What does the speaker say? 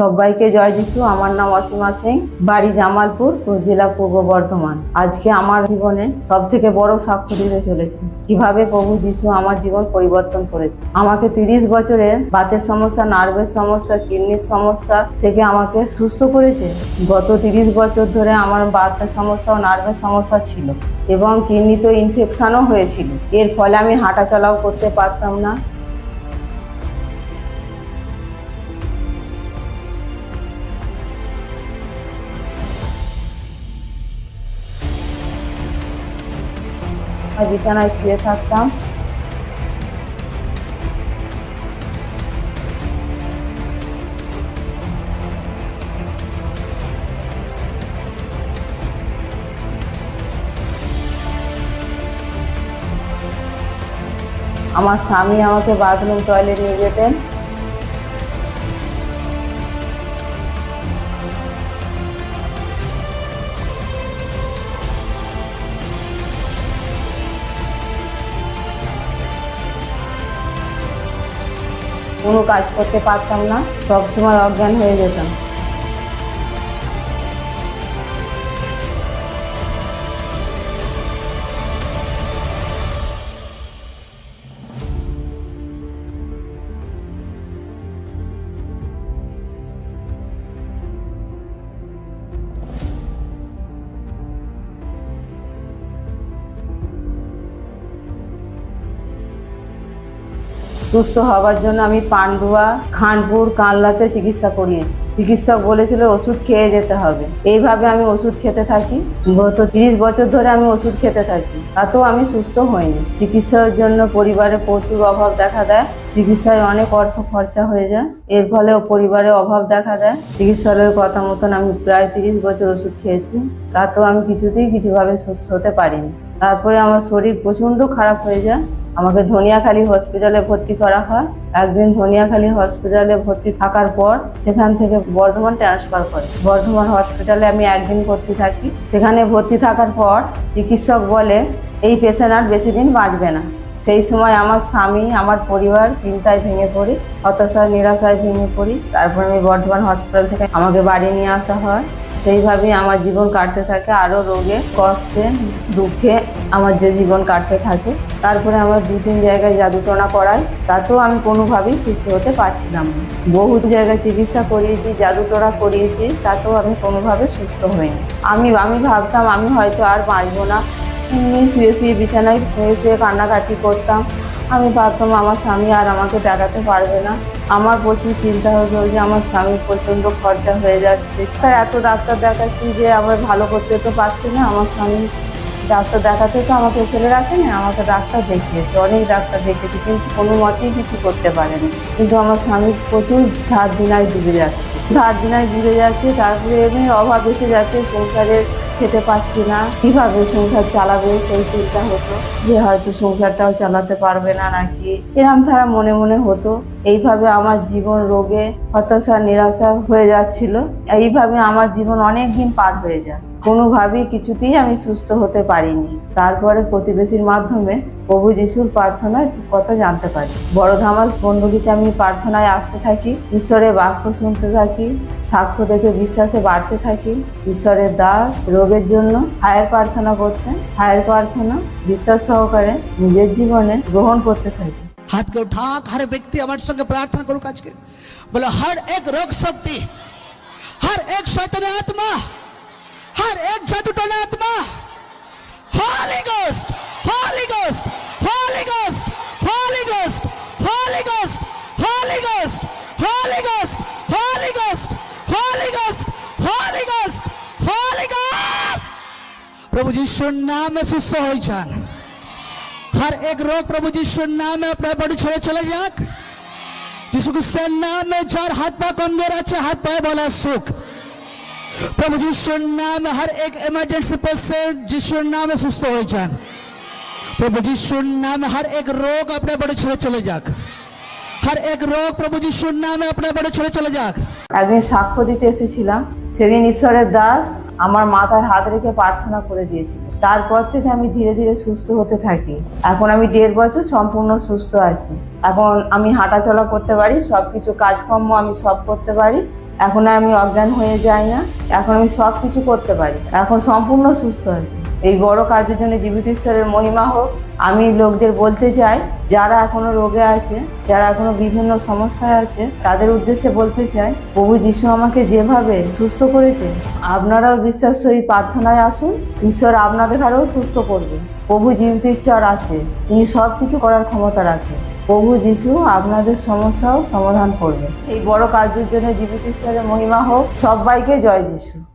সবাইকে জয় যিশু। আমার নাম অসীমা সিং বাড়ি জামালপুর, জেলা পূর্ব বর্ধমান। আজকে আমার জীবনে সব থেকে বড় সাক্ষ্য দিতে চলেছে। কীভাবে প্রভু যিশু আমার জীবন পরিবর্তন করেছে। আমাকে তিরিশ বছরে বাতের সমস্যা, নার্ভের সমস্যা, কিডনির সমস্যা থেকে আমাকে সুস্থ করেছে। গত তিরিশ বছর ধরে আমার বাতের সমস্যা ও নার্ভের সমস্যা ছিল এবং কিডনিতে ইনফেকশনও হয়েছিল। এর ফলে আমি হাঁটাচলাও করতে পারতাম না। আর বিছানায় শুয়ে থাকতাম। আমার স্বামী আমাকে বাথরুম টয়লেট নিয়ে যেতেন। কোনো কাজ করতে পারতাম না সবসময় অজ্ঞান হয়ে যেতাম। সুস্থ হওয়ার জন্য আমি পান্ডুয়া, খানপুর, কানলাতে চিকিৎসা করিয়েছি। চিকিৎসক বলেছিল ওষুধ খেয়ে যেতে হবে। এইভাবে আমি ওষুধ খেতে থাকি। গত তিরিশ বছর ধরে আমি ওষুধ খেতে থাকি। তাতেও আমি সুস্থ হইনি। চিকিৎসার জন্য পরিবারে প্রচুর অভাব দেখা দেয়। চিকিৎসায় অনেক অর্থ খরচা হয়ে যায়। এর ফলে পরিবারে অভাব দেখা দেয়। চিকিৎসকের কথা মতন আমি প্রায় তিরিশ বছর ওষুধ খেয়েছি। তাতেও আমি কিছুতেই কিছুভাবে সুস্থ হতে পারিনি। তারপরে আমার শরীর প্রচণ্ড খারাপ হয়ে যায়। আমাকে ধনিয়াখালী হসপিটালে ভর্তি করা হয়। একদিন ধনিয়াখালী হসপিটালে ভর্তি থাকার পর সেখান থেকে বর্ধমান ট্রান্সফার করে। বর্ধমান হসপিটালে আমি একদিন ভর্তি থাকি। সেখানে ভর্তি থাকার পর চিকিৎসক বলে, এই পেশেন্ট আর বেশি দিন বাঁচবে না। সেই সময় আমার স্বামী, আমার পরিবার চিন্তায় ভেঙে পড়ি, হতাশায়, নিরাশায় ভেঙে পড়ি। তারপর আমি বর্ধমান হসপিটাল থেকে আমাকে বাড়ি নিয়ে আসা হয়। সেইভাবেই আমার জীবন কাটতে থাকে, আরও রোগে, কষ্টে, দুঃখে আমার যে জীবন কাটতে থাকে। তারপরে আমার দু তিন জায়গায় জাদুটনা করায় তাতেও আমি কোনোভাবেই সুস্থ হতে পারছিলাম না। বহু জায়গায় চিকিৎসা করিয়েছি, জাদুটোনা করিয়েছি, তাতেও আমি কোনোভাবে সুস্থ হইনি। আমি আমি ভাবতাম, আমি হয়তো আর বাঁচবো না। শুয়ে শুয়ে বিছানায় শুয়ে শুয়ে কান্নাকাটি করতাম। আমি ভাবতাম আমার স্বামী আর আমাকে দেখাতে পারবে না। আমার প্রচুর চিন্তা হতো যে আমার স্বামীর প্রচণ্ড খরচা হয়ে যাচ্ছে। তাই এত ডাক্তার দেখাচ্ছি যে আমার ভালো করতে তো পারছি না। আমার স্বামী ডাক্তার দেখাতে তো আমাকে ফেলে রাখেনি, আমাকে ডাক্তার দেখিয়েছে। অনেক ডাক্তার দেখিয়েছে, কিন্তু কোনো মতেই কিছু করতে পারেনি। কিন্তু আমার স্বামী প্রচুর ধার দিনায় ডুবে যাচ্ছে। ধার দিনায় ডুবে যাচ্ছে, তারপরে এমনি অভাব এসে যাচ্ছে সংসারে খেতে পারছি না। কীভাবে সংসার চালাবে সেই চিন্তা হতো। যে হয়তো সংসারটাও চালাতে পারবে না নাকি? এরম তারা মনে মনে হতো। এইভাবে আমার জীবন রোগে হতাশা, নিরাশা হয়ে যাচ্ছিল। এইভাবে আমার জীবন অনেক দিন পার হয়ে যায়। কোনোভাবেই কিছুতেই আমি সুস্থ হতে পারিনি। তারপরে প্রতিবেশীর মাধ্যমে প্রভু যিশুর প্রার্থনায় কথা জানতে পারি। বড় ধামাজ মণ্ডলীতে আমি প্রার্থনায় আসতে থাকি, ঈশ্বরের বাক্য শুনতে থাকি, সাক্ষ্য দেখে বিশ্বাসে বাড়তে থাকি, ঈশ্বরের দাস রোগের জন্য হায়ের প্রার্থনা করতে, হায়ের প্রার্থনা, বিশ্বাস সহকারে নিজের জীবনে গ্রহণ করতে থাকি। হাতকে ঠাক হার ব্যক্তি আমার সঙ্গে প্রার্থনা করুক আজকে। বলো, হার এক রোগ শক্তি, হার এক শৈতানের আত্মা, হার এক জাদুটনের আত্মা। Holy Ghost, Holy Ghost, Holy Ghost, Holy Ghost, Holy Ghost, Holy Ghost, Holy Ghost, Holy Ghost, Holy Ghost, Holy Ghost, Holy Ghost. પ્રભુ ઈશ્વર નામે સુસ્થ હોઈ જાન हर एक रोग प्रभु जीशु नाम में अपने बड़ी छोड़े चले जाक जीशु के नाम में जर हाथ पा कमज़ोर अच्छे हाथ पाए बोला सुख প্রভু যিশুর নামে হর এক ইমার্জেন্সি পেশেন্ট যিশুর নামে সুস্থ হয়ে যান প্রভু যিশুর নামে হর এক রোগ আপনার বডি ছেড়ে চলে যাক হর এক রোগ প্রভু যিশুর নামে আপনার বডি ছেড়ে চলে যাক একদিন সাক্ষ্য দিতে এসেছিলাম, সেদিন ঈশ্বরের দাস আমার মাথায় হাত রেখে প্রার্থনা করে দিয়েছিল। তারপর থেকে আমি ধীরে ধীরে সুস্থ হতে থাকি। এখন আমি দেড় বছর সম্পূর্ণ সুস্থ আছি। এখন আমি হাঁটাচলা করতে পারি সব কিছু কাজকর্ম আমি সব করতে পারি। এখন আর আমি অজ্ঞান হয়ে যাই না, এখন আমি সব কিছু করতে পারি। এখন সম্পূর্ণ সুস্থ আছি এই বড় কাজের জন্য জীবিত ঈশ্বরের মহিমা হোক, আমি লোকদের বলতে চাই, যারা এখনও রোগে আছে, যারা এখনও বিভিন্ন সমস্যায় আছে, তাদের উদ্দেশ্যে বলতে চাই, প্রভু যিশু আমাকে যেভাবে সুস্থ করেছে, আপনারাও বিশ্বাস সহিত প্রার্থনায় আসুন, ঈশ্বর আপনাদের আরও সুস্থ করবে। প্রভু জীবিত ঈশ্বর আছে, তিনি সব কিছু করার ক্ষমতা রাখেন। প্রভু যিশু, আপনাদের সমস্যাও সমাধান করবে। এই বড় কাজের জন্য জীবিত মহিমা হোক। সবাইকে জয় যিশু।